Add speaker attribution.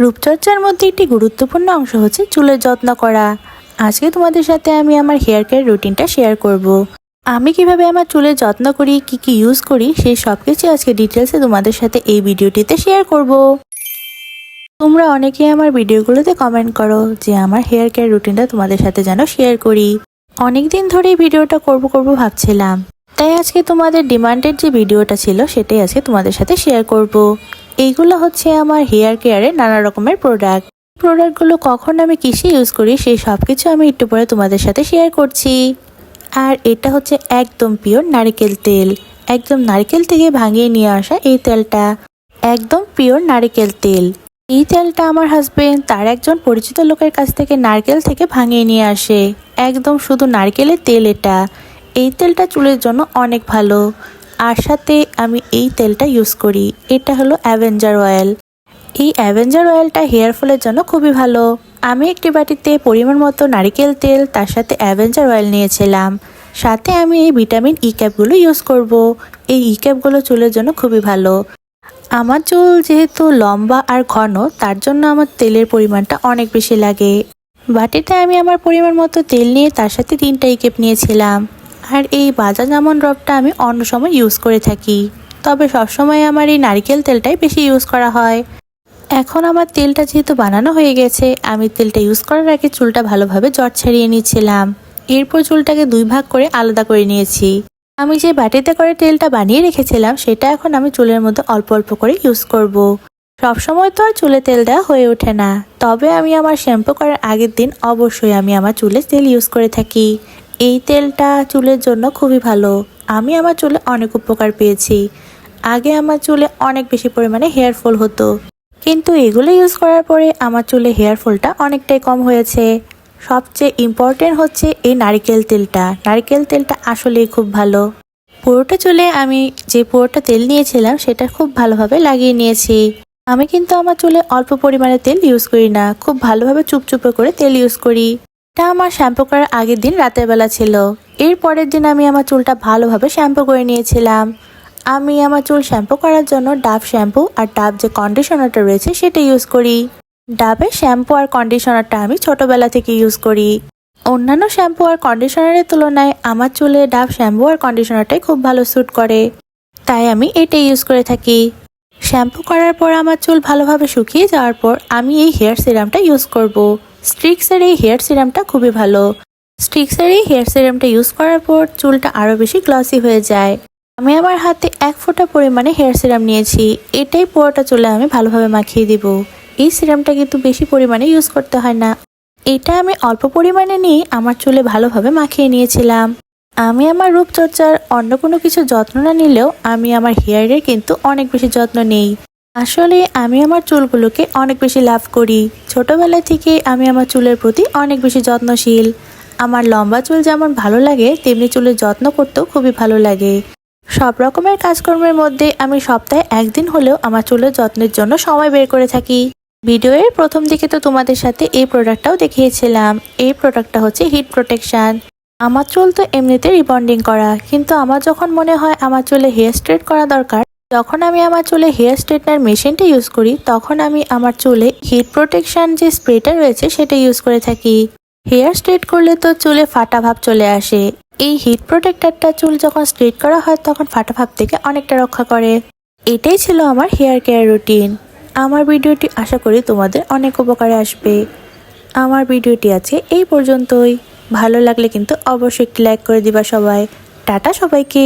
Speaker 1: রূপচর্চার মধ্যে একটি গুরুত্বপূর্ণ অংশ হচ্ছে চুলের যত্ন করা আজকে তোমাদের সাথে আমি আমার হেয়ার কেয়ার রুটিনটা শেয়ার করব। আমি কীভাবে আমার চুলের যত্ন করি, কি কি ইউজ করি, সেই সব কিছু আজকে ডিটেলসে তোমাদের সাথে এই ভিডিওটিতে শেয়ার করব। তোমরা অনেকেই আমার ভিডিওগুলোতে কমেন্ট করো যে আমার হেয়ার কেয়ার রুটিনটা তোমাদের সাথে যেন শেয়ার করি অনেকদিন ধরেই ভিডিওটা করব করব ভাবছিলাম তাই আজকে তোমাদের ডিমান্ডেড যে ভিডিওটা ছিল, সেটাই আজকে তোমাদের সাথে শেয়ার করব। এইগুলো হচ্ছে আমার হেয়ার কেয়ারের নানা রকমের প্রোডাক্ট প্রোডাক্টগুলো কখন আমি কিসে ইউজ করি, সেই সব কিছু আমি একটু পরে তোমাদের সাথে শেয়ার করছি। আর এটা হচ্ছে একদম পিওর নারকেল তেল। একদম নারকেল থেকে ভাঙিয়ে নিয়ে আসা এই তেলটা। একদম পিওর নারকেল তেল। এই তেলটা আমার হাজবেন্ড তার একজন পরিচিত লোকের কাছ থেকে নারকেল থেকে ভাঙিয়ে নিয়ে আসে। একদম শুধু নারকেলের তেল এটা। এই তেলটা চুলের জন্য অনেক ভালো। আর সাথে আমি এই তেলটা ইউজ করি। এটা হলো অ্যাভেঞ্জার অয়েল এই অ্যাভেঞ্জার অয়েলটা হেয়ার ফলের জন্য খুবই ভালো। আমি একটি বাটিতে পরিমাণ মতো নারিকেল তেল, তার সাথে অ্যাভেঞ্জার অয়েল নিয়েছিলাম। সাথে আমি এই ভিটামিন ই ক্যাপগুলো ইউজ করব। এই ই ক্যাপগুলো চুলের জন্য খুবই ভালো। আমার চুল যেহেতু লম্বা আর ঘন, তার জন্য আমার তেলের পরিমাণটা অনেক বেশি লাগে। বাটিতে আমি আমার পরিমাণ মতো তেল নিয়ে তার সাথে তিনটা ই ক্যাপ নিয়েছিলাম। আর এই বাজাজ আমন ড্রপটা আমি অন্য সময় ইউজ করে থাকি। তবে সবসময় আমার এই নারকেল তেলটাই বেশি ইউজ করা হয়। এখন আমার তেলটা যেহেতু বানানো হয়ে গেছে, আমি তেলটা ইউজ করার আগে চুলটা ভালোভাবে জট ছাড়িয়ে নিয়েছিলাম। এরপর চুলটাকে দুই ভাগ করে আলাদা করে নিয়েছি। আমি যে বাটিতে করে তেলটা বানিয়ে রেখেছিলাম, সেটা এখন আমি চুলের মধ্যে অল্প অল্প করে ইউজ করব। সবসময় তো আর চুলে তেল দেওয়া হয়ে ওঠে না, তবে আমি আমার শ্যাম্পু করার আগের দিন অবশ্যই আমি আমার চুলে তেল ইউজ করে থাকি। এই তেলটা চুলের জন্য খুবই ভালো। আমি আমার চুলে অনেক উপকার পেয়েছি। আগে আমার চুলে অনেক বেশি পরিমাণে হেয়ার ফল হতো। কিন্তু এগুলো ইউজ করার পরে আমার চুলে হেয়ার ফলটা অনেকটাই কম হয়েছে। সবচেয়ে ইম্পর্টেন্ট হচ্ছে এই নারকেল তেলটা। নারকেল তেলটা আসলেই খুব ভালো। পুরোটা চুলে আমি যে পুরোটা তেল নিয়েছিলাম, সেটা খুব ভালোভাবে লাগিয়ে নিয়েছি। আমি কিন্তু আমার চুলে অল্প পরিমাণে তেল ইউজ করি না। খুব ভালোভাবে চুপচুপে করে তেল ইউজ করি। এটা আমার শ্যাম্পু করার আগের দিন রাতের বেলা ছিল। এর পরের দিন আমি আমার চুলটা ভালোভাবে শ্যাম্পু করে নিয়েছিলাম। আমি আমার চুল শ্যাম্পু করার জন্য ডাব শ্যাম্পু আর ডাব যে কন্ডিশনারটা রয়েছে সেটা ইউজ করি। ডাবের শ্যাম্পু আর কন্ডিশনারটা আমি ছোটবেলা থেকে ইউজ করি। অন্যান্য শ্যাম্পু আর কন্ডিশনারের তুলনায় আমার চুলে ডাব শ্যাম্পু আর কন্ডিশনারটাই খুব ভালো স্যুট করে। তাই আমি এটাই ইউজ করে থাকি। শ্যাম্পু করার পর আমার চুল ভালোভাবে শুকিয়ে যাওয়ার পর আমি এই হেয়ার সিরামটা ইউজ করব। স্ট্রিক্সের এই হেয়ার সিরামটা খুবই ভালো। স্ট্রিক্সের এই হেয়ার সিরামটা ইউজ করার পর চুলটা আরও বেশি গ্লসি হয়ে যায়। আমি আমার হাতে এক ফোঁটা পরিমাণে হেয়ার সিরাম নিয়েছি। এটাই পুরোটা চুলে আমি ভালোভাবে মাখিয়ে দিব। এই সিরামটা কিন্তু বেশি পরিমাণে ইউজ করতে হয় না। এটা আমি অল্প পরিমাণে নিয়ে আমার চুলে ভালোভাবে মাখিয়ে নিয়েছিলাম। আমি আমার রূপচর্চার অন্য কোনো কিছু যত্ন না নিলেও আমি আমার হেয়ারের কিন্তু অনেক বেশি যত্ন নেই। আসলে আমি আমার চুলগুলোকে অনেক বেশি লাভ করি। ছোটবেলা থেকে আমি আমার চুলের প্রতি অনেক বেশি যত্নশীল। আমার লম্বা চুল যেমন ভালো লাগে, তেমনি চুলের যত্ন করতেও খুবই ভালো লাগে। সব রকমের কাজকর্মের মধ্যে আমি সপ্তাহে একদিন হলেও আমার চুলের যত্নের জন্য সময় বের করে থাকি। ভিডিওর প্রথম দিকে তো তোমাদের সাথে এই প্রোডাক্টটাও দেখিয়েছিলাম। এই প্রোডাক্টটা হচ্ছে হিট প্রোটেকশন। আমার চুল তো এমনিতে রিবন্ডিং করা, কিন্তু আমার যখন মনে হয় আমার চুলে হেয়ার স্ট্রেট করা দরকার যখন আমি আমার চুলে হেয়ার স্ট্রেটনার মেশিনটা ইউজ করি, তখন আমি আমার চুলে হিট প্রোটেকশন যে স্প্রেটা রয়েছে, সেটা ইউজ করে থাকি। হেয়ার স্ট্রেট করলে তো চুলে ফাটা ভাব চলে আসে। এই হিট প্রোটেক্টরটা চুল যখন স্ট্রেট করা হয়, তখন ফাটা ভাব থেকে অনেকটা রক্ষা করে। এটাই ছিল আমার হেয়ার কেয়ার রুটিন। আমার ভিডিওটি আশা করি তোমাদের অনেক উপকারে আসবে। আমার ভিডিওটি আছে এই পর্যন্তই। ভালো লাগলে কিন্তু অবশ্যই একটি লাইক করে দিবা সবাই। টাটা সবাইকে।